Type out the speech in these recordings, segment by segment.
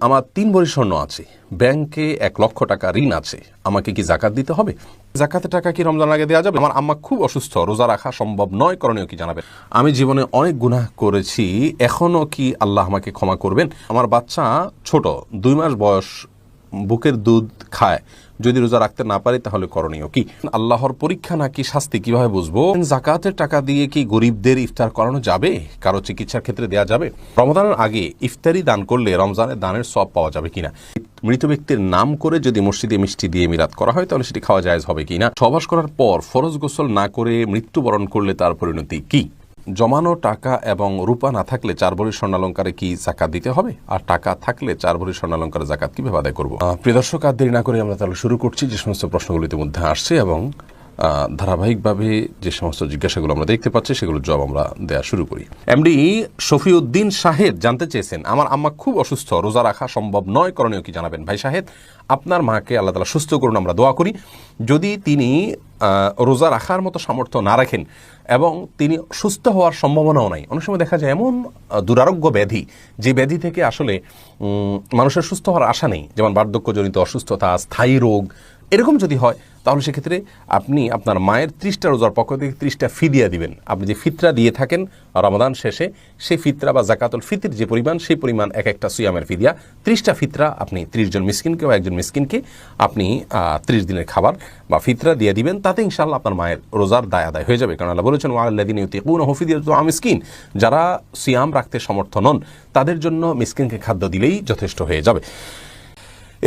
আমার তিন ভরি স্বর্ণ আছে। ব্যাংকে এক লক্ষ টাকা ঋণ আছে। আমাকে কি জাকাত দিতে হবে? জাকাতের টাকা কি রমজান আগে দেওয়া যাবে? আমার আম্মা খুব অসুস্থ রোজা রাখা সম্ভব নয় করণীয় কি জানাবে আমি জীবনে অনেক গুনাহ করেছি এখনও কি আল্লাহ আমাকে ক্ষমা করবেন? আমার বাচ্চা ছোট দুই মাস বয়স বুকের দুধ খায়। যদি রোজা রাখতে না পারি, তাহলে করণীয় কি? আল্লাহর পরীক্ষা নাকি শাস্তি কীভাবে বুঝব? জাকাতের টাকা দিয়ে কি গরিবদের ইফতার করানো যাবে? কারও চিকিৎসার ক্ষেত্রে দেওয়া যাবে? রমজানের আগে ইফতারি দান করলে রমজানের দানের সব পাওয়া যাবে কিনা? মৃত ব্যক্তির নাম করে যদি মসজিদে মিষ্টি দিয়ে মিরাত করা হয়, তাহলে সেটি খাওয়া জায়েজ হবে কিনা? সবাস করার পর ফরজ গোসল না করে মৃত্যুবরণ করলে তার পরিণতি কি? জমানো টাকা এবং রূপা না থাকলে চার ভরি স্বর্ণালঙ্কারে কি জাকাত দিতে হবে? আর টাকা থাকলে চার ভরি স্বর্ণালঙ্কারে জাকাত কীভাবে আদায় করব? প্রিয় দর্শক, আর দেরি না করে আমরা তাহলে শুরু করছি যে সমস্ত প্রশ্নগুলো ইতিমধ্যে আসছে এবং ধারাবাহিকভাবে যে সমস্ত জিজ্ঞাসাগুলো আমরা দেখতে পাচ্ছি সেগুলোর জবাব আমরা দেওয়া শুরু করি। এমডি শফিউদ্দিন শাহেদ জানতে চেয়েছেন, আমার আম্মা খুব অসুস্থ, রোজা রাখা সম্ভব নয়, করণীয় কি জানাবেন? ভাই শাহেদ আপনার মাকে আল্লাহ তালা সুস্থ করুন, আমরা দোয়া করি। যদি তিনি রোজা রাখার মতো সামর্থ্য না রাখেন এবং তিনি সুস্থ হওয়ার সম্ভাবনাও নাই। অনেক সময় দেখা যায় এমন দুরারোগ্য ব্যাধি, যে ব্যাধি থেকে আসলে মানুষের সুস্থ হওয়ার আশা নেই। যেমন বার্ধক্যজনিত অসুস্থতা, স্থায়ী রোগ এরকম যদি হয়, তাহলে সেক্ষেত্রে আপনি আপনার মায়ের ত্রিশটা রোজার পক্ষ থেকে ত্রিশটা ফিদিয়া দিবেন। আপনি যে ফিতরা দিয়ে থাকেন রমাদান শেষে, সেই ফিতরা বা জাকাতুল ফিতির যে পরিমাণ, সেই পরিমাণ এক একটা সুয়ামের ফিদিয়া ত্রিশটা ফিতরা আপনি ত্রিশ জন মিসকিনকে বা একজন মিসকিনকে আপনি ত্রিশ দিনের খাবার বা ফিতরা দিয়ে দিবেন। তাতে ইনশাল্লাহ আপনার মায়ের রোজার দায় আদায় হয়ে যাবে। কারণ আল্লাহ বলেছেন ওয়াল্লাদিন ইউতিকুন হফিদিয়া তো মিসকিন। যারা সিয়াম রাখতে সমর্থ নন, তাদের জন্য মিসকিনকে খাদ্য দিলেই যথেষ্ট হয়ে যাবে।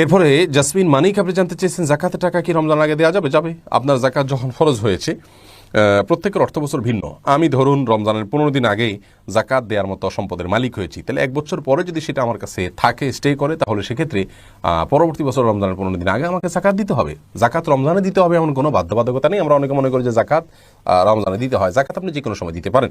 এরপরে জাসমিন মানিক, আপনি জানতে চেয়েছেন জাকাতের টাকা কি রমজান আগে দেওয়া যাবে? যাবে। আপনার জাকাত যখন ফরজ হয়েছে প্রত্যেকের অর্থ বছর ভিন্ন। আমি ধরুন রমজানের পনেরো দিন আগেই জাকাত দেওয়ার মতো সম্পদের মালিক হয়েছি। তাহলে এক বছর পরে যদি সেটা আমার কাছে থাকে স্টে করে, তাহলে সেক্ষেত্রে পরবর্তী বছর রমজানের পনেরো দিন আগে আমাকে জাকাত দিতে হবে। জাকাত রমজানে দিতে হবে এমন কোনো বাধ্যবাধকতা নেই। আমরা অনেকে মনে করি যে জাকাত রমজানে দিতে হয়। জাকাত আপনি যে কোনো সময় দিতে পারেন।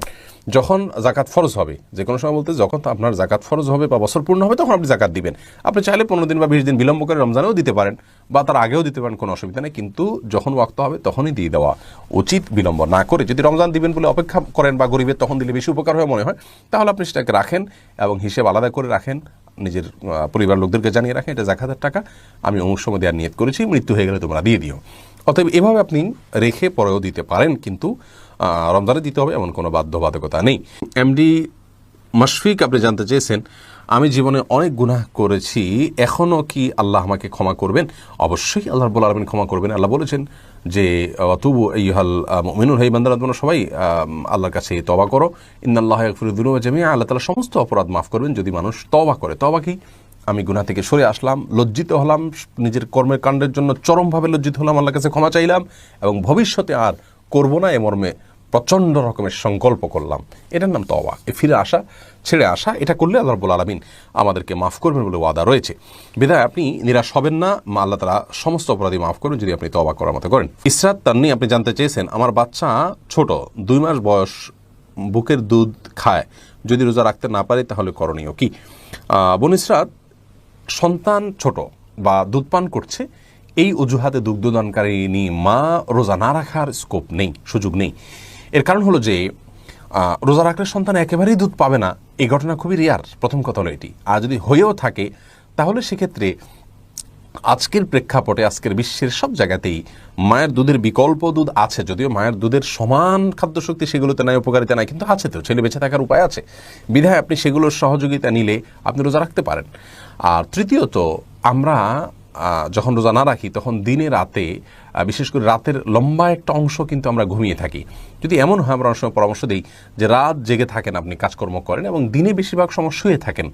যখন জাকাত ফরজ হবে যে কোনো সময় বলতে যখন আপনার জাকাত ফরজ হবে বা বছর পূর্ণ হবে, তখন আপনি জাকাত দিবেন। আপনি চাইলে পনেরো দিন বা বিশ দিন বিলম্ব করে রমজানেও দিতে পারেন বা তার আগেও দিতে পারেন, কোনো অসুবিধা নেই। কিন্তু যখন ওয়াক্ত হবে, তখনই দিয়ে দেওয়া উচিত বিলম্ব না করে। যদি রমজান দিবেন বলে অপেক্ষা করেন বা গরিবের, তখন দিলে বেশি উপকার হয়, মনে হয়, তাহলে আপনি সেটাকে রাখেন এবং হিসেব আলাদা করে রাখেন। নিজের পরিবার লোকদেরকে জানিয়ে রাখেন, এটা জাকাতের টাকা। আমি অমুক সময় দেওয়ার নিয়ত করেছি, মৃত্যু হয়ে গেলে তোমরা দিয়ে দিও। অতএব এভাবে আপনি রেখে পরেও দিতে পারেন, কিন্তু রমজানে দিতে হবে এমন কোনো বাধ্যবাধকতা নেই। এমডি মাশফিক, আপনি জানতে চেয়েছেন, আমি জীবনে অনেক গুনাহ করেছি এখনও কি আল্লাহ আমাকে ক্ষমা করবেন? অবশ্যই আল্লাহ রব্বুল আলমিন ক্ষমা করবেন। আল্লাহ বলেছেন যে তবু ইহাল মিনুল হাই বান্দারা, তোমরা সবাই আল্লাহর কাছে তবা করো। ইন্নাল্লাহ ফিরুদ্দিন জামিয়া আল্লাহ তালা সমস্ত অপরাধ মাফ করবেন যদি মানুষ তবা করে। তবা কি? আমি গুনাহ থেকে সরে আসলাম, লজ্জিত হলাম, নিজের কর্মের কাণ্ডের জন্য চরমভাবে লজ্জিত হলাম, আল্লাহর কাছে ক্ষমা চাইলাম এবং ভবিষ্যতে আর করব না এ মর্মে প্রচণ্ড রকমের সংকল্প করলাম। এটার নাম তওবা। এ ফিরে আসা। ছেড়ে আসা, এটা করলে আল্লাহ রব্বুল আলমিন আমাদেরকে মাফ করবেন বলে ওয়াদা রয়েছে। বিধায় আপনি নিরাশ হবেন না, মা আল্লাহ তালা সমস্ত অপরাধী মাফ করবেন যদি আপনি তওবা করার মতো করেন। ইসরাত তান্নি আপনি জানতে চেয়েছেন, আমার বাচ্চা ছোট, দুই মাস বয়স, বুকের দুধ খায়। যদি রোজা রাখতে না পারে তাহলে করণীয় কি? বোন ইসরাত সন্তান ছোট বা দুধ পান করছে, এই অজুহাতে দুগ্ধদানকারিনী মা রোজা না রাখার স্কোপ নেই, সুযোগ নেই। এর কারণ হলো যে রোজা রাখলে সন্তান একেবারেই দুধ পাবে না। এই ঘটনা খুবই রেয়ার প্রথম কথা হলো এটি। আর যদি হয়েও থাকে, তাহলে সেক্ষেত্রে আজকের প্রেক্ষাপটে, আজকের বিশ্বের সব জায়গাতেই মায়ের দুধের বিকল্প দুধ আছে। যদিও মায়ের দুধের সমান খাদ্যশক্তি সেগুলোতে নাই, উপকারিতা নাই, কিন্তু আছে তো। ছেলে বেঁচে থাকার উপায় আছে। বিধায় আপনি সেগুলোর সহযোগিতা নিলে আপনি রোজা রাখতে পারেন। আর তৃতীয়ত, আমরা যখন রোজা না রাখি, তখন দিনে রাতে বিশেষ করে রাতের লম্বা একটা অংশ কিন্তু আমরা ঘুমিয়ে থাকি। যদি এমন হয়, আমরা অনেক সময় পরামর্শ দিই যে রাত জেগে থাকেন আপনি, কাজকর্ম করেন এবং দিনে বেশিরভাগ সময় শুয়ে থাকেন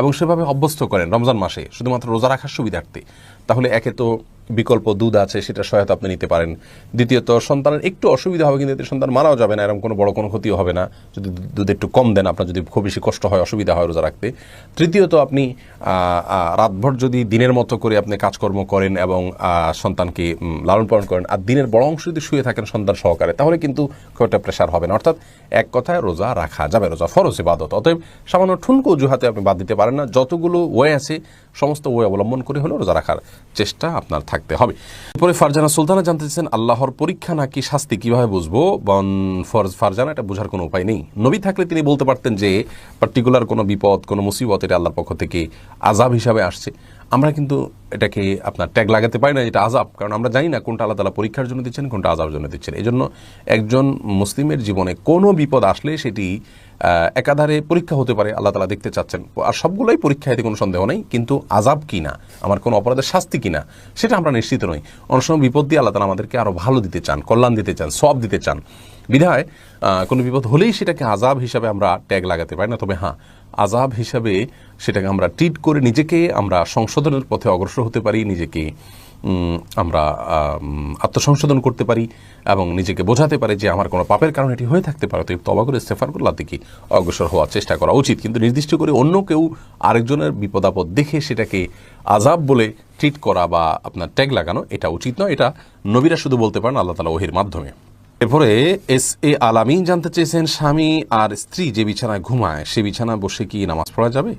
এবং সেভাবে অভ্যস্ত করেন রমজান মাসে, শুধুমাত্র রোজা রাখার সুবিধার্থে। তাহলে একে তো বিকল্প দুধ আছে, সেটা সহায়তা আপনি নিতে পারেন। দ্বিতীয়ত, সন্তানের একটু অসুবিধা হবে, কিন্তু এতে সন্তান মারাও যাবে না, এরকম কোনো বড় কোনো ক্ষতিও হবে না। যদি দুধ একটু কম দেন, আপনার যদি খুব বেশি কষ্ট হয়, অসুবিধা হয় রোজা রাখতে। তৃতীয়ত, আপনি রাতভর যদি দিনের মতো করে আপনি কাজকর্ম করেন এবং সন্তানকে লালন পালন করেন, আর দিনের বড় অংশ যদি শুয়ে থাকেন সন্তান সহকারে, তাহলে কিন্তু খুব একটা প্রেশার হবে না। অর্থাৎ এক কথায় রোজা রাখা যাবে, রোজা ফরজ ইবাদত। অতএব সামান্য ঠুনকো অজুহাতে আপনি বাদ দিতে পারেন না। যতগুলো ওয়ে আছে, সমস্ত ওয়ে অবলম্বন করে হলেও রোজা রাখার চেষ্টা আপনার থাকতে হবে। এরপরে ফারজানা সুলতানা জানতে চাইছেন, আল্লাহর পরীক্ষা নাকি শাস্তি কীভাবে বুঝব? বন ফরজ ফারজানা, এটা বোঝার কোনো উপায় নেই। নবী থাকলে তিনি বলতে পারতেন যে পার্টিকুলার কোনো বিপদ, কোনো মুসিবত, এটা আল্লাহর পক্ষ থেকে আজাব হিসাবে আসছে। আমরা কিন্তু এটাকে আপনার ট্যাগ লাগাতে পারি না এটা আজাব কারণ আমরা জানি না কোনটা আল্লাহ তালা পরীক্ষার জন্য দিচ্ছেন, কোনটা আজাবের জন্য দিচ্ছেন। এই জন্য একজন মুসলিমের জীবনে কোনো বিপদ আসলে সেটি একাধারে পরীক্ষা হতে পারে, আল্লাহ তালা দেখতে চাচ্ছেন। আর সবগুলোই পরীক্ষা এতে কোনো সন্দেহ নেই, কিন্তু আজাব কি না আমার কোনো অপরাধের শাস্তি কি না সেটা আমরা নিশ্চিত নই। অনেক সময় বিপদ দিয়ে আল্লাহ তালা আমাদেরকে আরও ভালো দিতে চান, কল্যাণ দিতে চান সব দিতে চান। বিধায় কোনো বিপদ হলেই সেটাকে আজাব হিসাবে আমরা ট্যাগ লাগাতে পারি না। তবে হ্যাঁ আজাব হিসাবে সেটাকে আমরা ট্রিট করে নিজেকে আমরা সংশোধনের পথে অগ্রসর হতে পারি, নিজেকে আমরা আত্মসংশোধন করতে পারি এবং নিজেকে বোঝাতে পারি যে আমার কোনো পাপের কারণে এটি হয়ে থাকতে পারে। তো তবা করে ইস্তেফার দিকে অগ্রসর হওয়ার চেষ্টা করা উচিত। কিন্তু নির্দিষ্ট করে অন্য কেউ আরেকজনের বিপদাপদ দেখে সেটাকে আজাব বলে ট্রিট করা বা আপনার ট্যাগ লাগানো, এটা উচিত নয়। এটা নবীরা শুধু বলতে পারেন, আল্লাহ তালা ওহির মাধ্যমে। এরপরে এস এ আলামিন জানতে চেয়েছেন, স্বামী আর স্ত্রী যে বিছানায় ঘুমায়, সে বিছানা বসে কি নামাজ পড়া যাবে?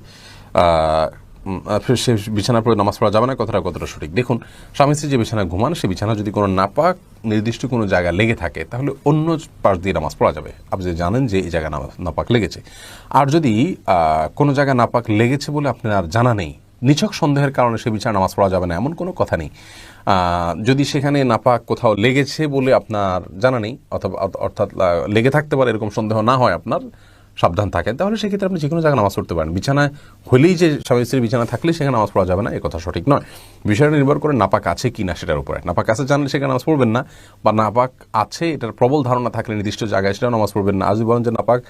সে বিছানায় পড়ে নামাজ পড়া যাবে না? কথাটা কতটা সঠিক? দেখুন, স্বামী স্ত্রী যে বিছানায় ঘুমান, সে বিছানা যদি কোনো নাপাক নির্দিষ্ট কোনো জায়গায় লেগে থাকে, তাহলে অন্য পাশ দিয়ে নামাজ পড়া যাবে। আপনি জানেন যে এই নামাজ নাপাক লেগেছে। আর যদি কোনো জায়গায় নাপাক লেগেছে বলে আপনার আর জানা নেই নিছক সন্দেহের কারণে সে বিচার নামাজ পড়া যাবে না, এমন কোনো কথা নেই। যদি সেখানে নাপাক কোথাও লেগেছে বলে আপনার জানা নেই, অথবা অর্থাৎ লেগে থাকতে পারে এরকম সন্দেহ না হয় আপনার সাবধান থাকেন, তাহলে সেক্ষেত্রে আপনি যে কোনো জায়গায় নামাজ পড়তে পারেন। বিছানায় হলেই যে স্বামী স্ত্রীর বিছানা থাকলে সেখানে নামাজ পড়া যাবে না, এ কথা সঠিক নয়। বিষয়টা নির্ভর করে নাপাক আছে কি না সেটার উপরে। নাপাক আছে জানলে সেখানে নামাজ পড়বেন না, বা নাপাক আছে, এটার প্রবল ধারণা থাকলে নির্দিষ্ট জায়গায় সেটাও নামাজ পড়বেন না। আজ বলেন যে নাপাক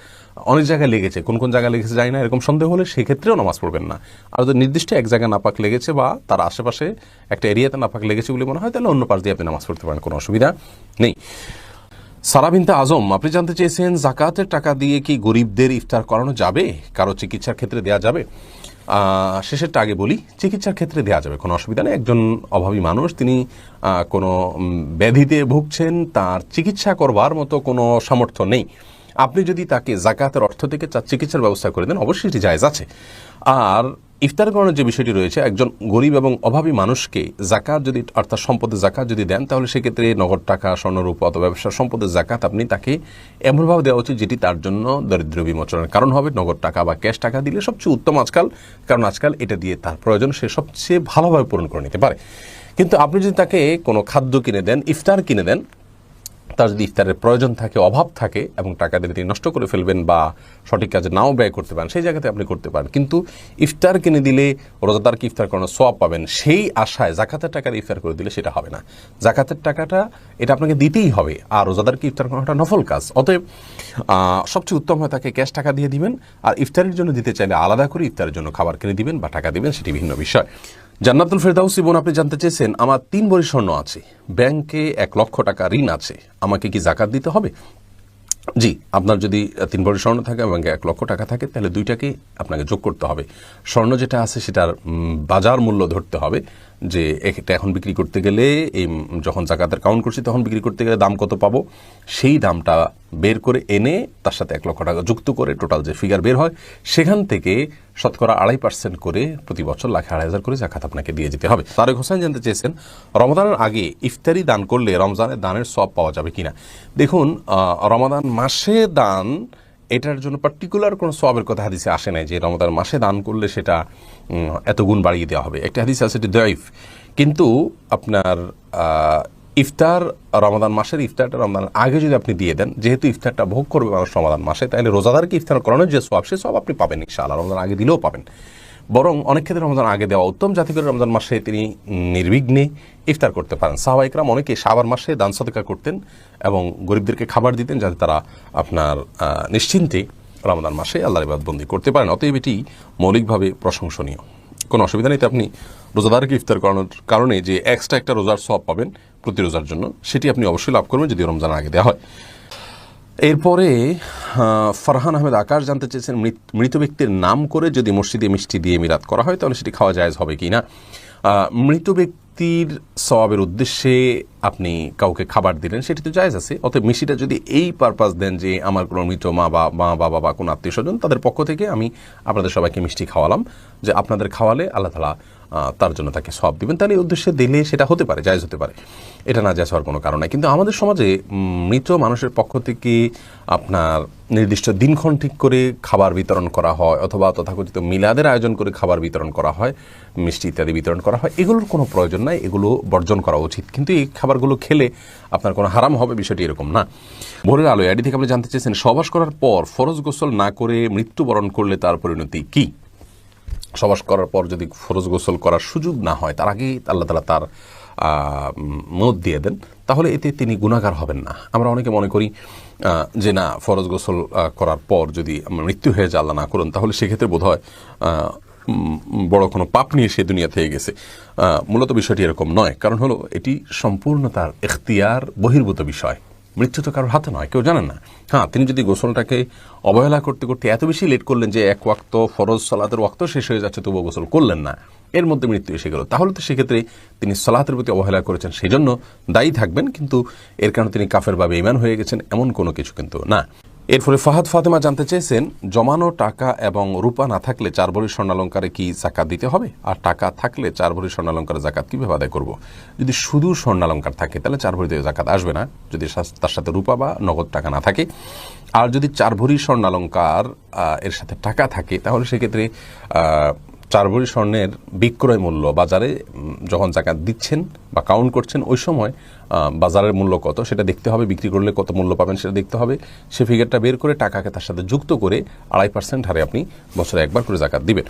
অনেক জায়গায় লেগেছে, কোন কোন জায়গায় লেগেছে যায় না, এরকম সন্দেহ হলে সেক্ষেত্রেও নামাজ পড়বেন না। আর যদি নির্দিষ্ট এক জায়গায় নাপাক লেগেছে বা তার আশেপাশে একটা এরিয়াতে নাপাক লেগেছে বলে মনে হয়, তাহলে অন্য পাশ দিয়ে আপনি নামাজ পড়তে পারেন, কোনো অসুবিধা নেই। সারা বিনতে আজম, আপনি জানতে চেয়েছেন জাকাতের টাকা দিয়ে কি গরিবদের ইফতার করানো যাবে? কারও চিকিৎসার ক্ষেত্রে দেওয়া যাবে? শেষেরটা আগে বলি, চিকিৎসার ক্ষেত্রে দেওয়া যাবে, কোনো অসুবিধা নেই। একজন অভাবী মানুষ, তিনি কোনো ব্যাধিতে ভুগছেন, তার চিকিৎসা করবার মতো কোনো সামর্থ্য নেই। আপনি যদি তাকে জাকাতের অর্থ থেকে চিকিৎসার ব্যবস্থা করে দেন, অবশ্যই এটি জায়েজ আছে। আর ইফতার করানোর যে বিষয়টি রয়েছে, একজন গরিব এবং অভাবী মানুষকে জাকাত যদি, অর্থাৎ সম্পদের জাকাত যদি দেন, তাহলে সেক্ষেত্রে নগদ টাকা, স্বর্ণরূপ অথবা ব্যবসার সম্পদের জাকাত আপনি তাকে এমনভাবে দেওয়া উচিত যেটি তার জন্য দরিদ্র বিমোচনের কারণ হবে। নগদ টাকা বা ক্যাশ টাকা দিলে সবচেয়ে উত্তম আজকাল, কারণ আজকাল এটা দিয়ে তার প্রয়োজন, সে সবচেয়ে ভালোভাবে পূরণ করে নিতে পারে। কিন্তু আপনি যদি তাকে কোনো খাদ্য কিনে দেন, ইফতার কিনে দেন তার যদি ইফতারের প্রয়োজন থাকে, অভাব থাকে এবং টাকা দিলে তিনি নষ্ট করে ফেলবেন বা সঠিক কাজে নাও ব্যয় করতে পারেন, সেই জায়গাতে আপনি করতে পারেন। কিন্তু ইফতার কিনে দিলে রোজাদারকে ইফতার করানোর সব পাবেন, সেই আশায় জাকাতের টাকার ইফতার করে দিলে সেটা হবে না। জাকাতের টাকাটা, এটা আপনাকে দিতেই হবে, আর রোজাদারকে ইফতার করানোটা নফল কাজ। অতএব সবচেয়ে উত্তম হয় তাকে ক্যাশ টাকা দিয়ে দিবেন, আর ইফতারের জন্য দিতে চাইলে আলাদা করে ইফতারের জন্য খাবার কিনে দিবেন বা টাকা দিবেন, সেটি ভিন্ন বিষয়। জান্নাতুল ফেরদাউস বোন, আপনি জানতে চেয়েছেন, আমার তিন ভরি স্বর্ণ আছে। ব্যাংকে এক লক্ষ টাকা ঋণ আছে। আমাকে কি জাকাত দিতে হবে? জি, আপনার যদি তিন ভরি স্বর্ণ থাকে এবং এক লক্ষ টাকা থাকে, তাহলে দুইটাকে আপনাকে যোগ করতে হবে। স্বর্ণ যেটা আছে, সেটার বাজার মূল্য ধরতে হবে। যে এটা এখন বিক্রি করতে গেলে এই যখন জাকাতের কাউন্ট করছি, তখন বিক্রি করতে গেলে দাম কত পাবো? সেই দামটা বের করে এনে তার সাথে এক লক্ষ টাকা যুক্ত করে টোটাল যে ফিগার বের হয়, সেখান থেকে শতকরা আড়াই পার্সেন্ট করে প্রতি বছর লাখে আড়াই হাজার করে জাকাত আপনাকে দিয়ে যেতে হবে। তারেক হোসেন জানতে চেয়েছেন রমদানের আগে ইফতারি দান করলে রমজানের দানের সব পাওয়া যাবে কিনা? দেখুন রমাদান মাসে দান এটার জন্য পার্টিকুলার কোনো সবের কথা হাদিসে আসে নাই যে রমদান মাসে দান করলে সেটা এত গুণ বাড়িয়ে দেওয়া হবে। একটা হাদিস আছে, এটি কিন্তু আপনার ইফতার রমাদান মাসের ইফতারটা রমাদান আগে যদি আপনি দিয়ে দেন, যেহেতু ইফতারটা ভোগ করবে মানুষ রমাদান মাসে তাহলে রোজাদারকে ইফতার করানোর যে সব সে সব আপনি পাবেন ইনশাআল্লাহ। রমাদান আগে দিলেও পাবেন। বরং অনেক ক্ষেত্রে রমজান আগে দেওয়া উত্তম। যাতে করে রমজান মাসে তিনি নির্বিঘ্নে ইফতার করতে পারেন। সাহবাইকরাম অনেকে সাবার মাসে দান সদকা করতেন এবং গরিবদেরকে খাবার দিতেন যাতে তারা আপনার নিশ্চিন্তে রমজান মাসে আল্লাহর ইবাদবন্দি করতে পারেন। অতএব এটি মৌলিকভাবে প্রশংসনীয়। কোনো অসুবিধা নেই আপনি রোজাদারকে ইফতার করানোর কারণে যে এক্সট্রা একটা রোজার সব পাবেন প্রতি রোজার জন্য, সেটি আপনি অবশ্যই লাভ করবেন যদি রমজান আগে দেওয়া হয়। এরপরে ফারহান আহমেদ আকাশ জানতে চেয়েছেন, মৃত- ব্যক্তির নাম করে যদি মসজিদে মিষ্টি দিয়ে মিরাত করা হয়, তাহলে সেটি খাওয়া জায়েজ হবে কি না মৃত ব্যক্তির সবাবের উদ্দেশ্যে আপনি কাউকে খাবার দিলেন, সেটি তো জায়েজ আছে। অতএব মিষ্টিটা যদি এই পারপাস দেন যে আমার কোনো মৃত মা বা, মা, বাবা বা কোনো আত্মীয় স্বজন তাদের পক্ষ থেকে আমি আপনাদের সবাইকে মিষ্টি খাওয়ালাম, যে আপনাদের খাওয়ালে আল্লাহ তালা তার জন্য তাকে সব দিবেন। তাহলে এই উদ্দেশ্যে দিলে সেটা হতে পারে, জায়জ হতে পারে। এটা না জায়জ হওয়ার কোনো কারণ নাই। কিন্তু আমাদের সমাজে মৃত মানুষের পক্ষ থেকে আপনার নির্দিষ্ট দিনক্ষণ ঠিক করে খাবার বিতরণ করা হয়, অথবা তথাকথিত মিলাদের আয়োজন করে খাবার বিতরণ করা হয়, মিষ্টি ইত্যাদি বিতরণ করা হয়, এগুলোর কোনো প্রয়োজন নাই, এগুলো বর্জন করা উচিত। কিন্তু এই খাবারগুলো খেলে আপনার কোনো হারাম হবে, বিষয়টি এরকম না। ভোরের আলো আইডি থেকে আপনি জানতে চেয়েছেন সবাস করার পর ফরজ গোসল না করে মৃত্যুবরণ করলে তার পরিণতি কী? সবাস করার পর যদি ফরজ গোসল করার সুযোগ না হয়, তার আগেই আল্লাহ তালা তার মত দিয়ে দেন, তাহলে এতে তিনি গুণাগার হবেন না। আমরা অনেকে মনে করি যে না, ফরজ গোসল করার পর যদি মৃত্যু হয়ে যায়, আল্লাহ না করুন, তাহলে সেক্ষেত্রে বোধ হয় বড় কোনো পাপ নিয়ে সে দুনিয়া থেকে গেছে। মূলত বিষয়টি এরকম নয়, কারণ হলো এটি সম্পূর্ণ তার এখতিয়ার, বহির্ভূত বিষয়। মৃত্যু তো কারোর হাতে নয়, কেউ জানেন না। হ্যাঁ তিনি যদি গোসলটাকে অবহেলা করতে করতে এত বেশি লেট করলেন যে এক ওয়াক্ত ফরজ সলাতের ওয়াক্ত শেষ হয়ে যাচ্ছে, তবুও গোসল করলেন না, এর মধ্যে মৃত্যু এসে গেল। তাহলে তো সেক্ষেত্রে তিনি সলাতের প্রতি অবহেলা করেছেন, সেই জন্য দায়ী থাকবেন, কিন্তু এর কারণে তিনি কাফের বা বেইমান হয়ে গেছেন, এমন কোনো কিছু কিন্তু না। এরপরে ফাহাদ ফাতেমা জানতে চেয়েছেন, জমানো টাকা এবং রূপা না থাকলে চার ভরি স্বর্ণালঙ্কারে কি জাকাত দিতে হবে? আর টাকা থাকলে চার ভরি স্বর্ণালঙ্কারে জাকাত কীভাবে আদায় করব? যদি শুধু স্বর্ণালঙ্কার থাকে, তাহলে চার ভরিতে জাকাত আসবে না। যদি তার সাথে রূপা বা নগদ টাকা না থাকে। আর যদি চার ভরি স্বর্ণালঙ্কার এর সাথে টাকা থাকে, তাহলে সেক্ষেত্রে চার ভরি স্বর্ণের বিক্রয় মূল্য বাজারে যখন জাকাত দিচ্ছেন বা কাউন্ট করছেন, ওই সময় বাজারের মূল্য কত সেটা দেখতে হবে, বিক্রি করলে কত মূল্য পাবেন সেটা দেখতে হবে। সে ফিগারটা বের করে টাকাকে তার সাথে যুক্ত করে আড়াই পার্সেন্ট হারে আপনি বছরে একবার করে জাকাত দিবেন।